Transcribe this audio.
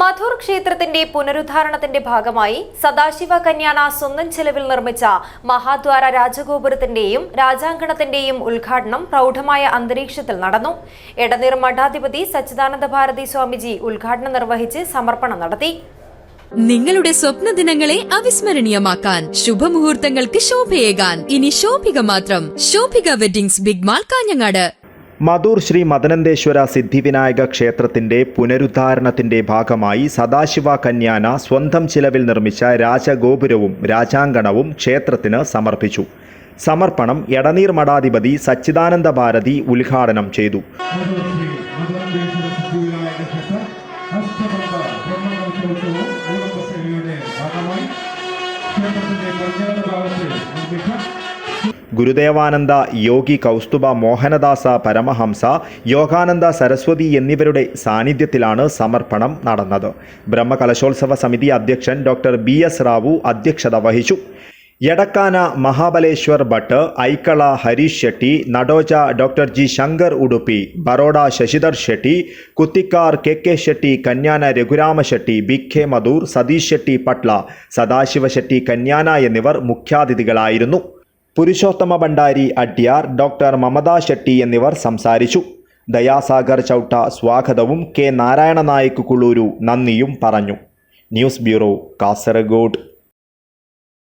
മധുർ ക്ഷേത്രത്തിന്റെ പുനരുദ്ധാരണത്തിന്റെ ഭാഗമായി സദാശിവ കന്യാന സ്വന്തം ചെലവിൽ നിർമ്മിച്ച മഹാദ്വാര രാജഗോപുരത്തിന്റെയും രാജാങ്കണത്തിന്റെയും ഉദ്ഘാടനം പ്രൗഢമായ അന്തരീക്ഷത്തിൽ നടന്നു. എടനീർ മഠാധിപതി സച്ചിദാനന്ദ ഭാരതി സ്വാമിജി ഉദ്ഘാടനം നിർവഹിച്ച് സമർപ്പണം നടത്തി. നിങ്ങളുടെ സ്വപ്ന ദിനങ്ങളെ അവിസ്മരണീയമാക്കാൻ ശുഭമുഹൂർത്തങ്ങൾക്ക് ശോഭയേകാൻ ഇനി ശോഭിക മാത്രം. Shobhika weddings big mall Kanhangad. Madhur Shri Madananteshwara Siddhivinayaka ക്ഷേത്രത്തിന്റെ പുനരുദ്ധാരണത്തിന്റെ ഭാഗമായി സദാശിവ കന്യാന സ്വന്തം ചിലവിൽ നിർമ്മിച്ച രാജഗോപുരവും രാജാങ്കണവും ക്ഷേത്രത്തിന് സമർപ്പിച്ചു. സമർപ്പണം എടനീർ മഠാധിപതി സച്ചിദാനന്ദ ഭാരതി ഉദ്ഘാടനം ചെയ്തു. ക്ഷേത്രത്തിന്റെ നിർമ്മിച്ച ഗുരുദേവാനന്ദ യോഗി കൗസ്തുബ മോഹനദാസ പരമഹംസ യോഗാനന്ദ സരസ്വതി എന്നിവരുടെ സാന്നിധ്യത്തിലാണ് സമർപ്പണം നടന്നത്. ബ്രഹ്മകലശോത്സവ സമിതി അധ്യക്ഷൻ ഡോക്ടർ ബി എസ് റാവു അധ്യക്ഷത വഹിച്ചു. Edakkana Mahabaleshwar Bhat Aikala Harish Shetty Nadoja doctor G. Shankar Udupi Baroda Shashidhar Shetty Kuthikar K. K. Shetty Kanyana Raghurama Shetty B. K. Madhur Satish Shetty Patla Sadashiva Shetty Kanyana എന്നിവർ മുഖ്യാതിഥികളായിരുന്നു. Purushottama Bhandari Adyar doctor Mamata Shetty എന്നിവർ സംസാരിച്ചു. ദയാസാഗർ ചൗട്ട സ്വാഗതവും K Narayana Naik Kuluru നന്ദിയും പറഞ്ഞു. News bureau Kasaragod.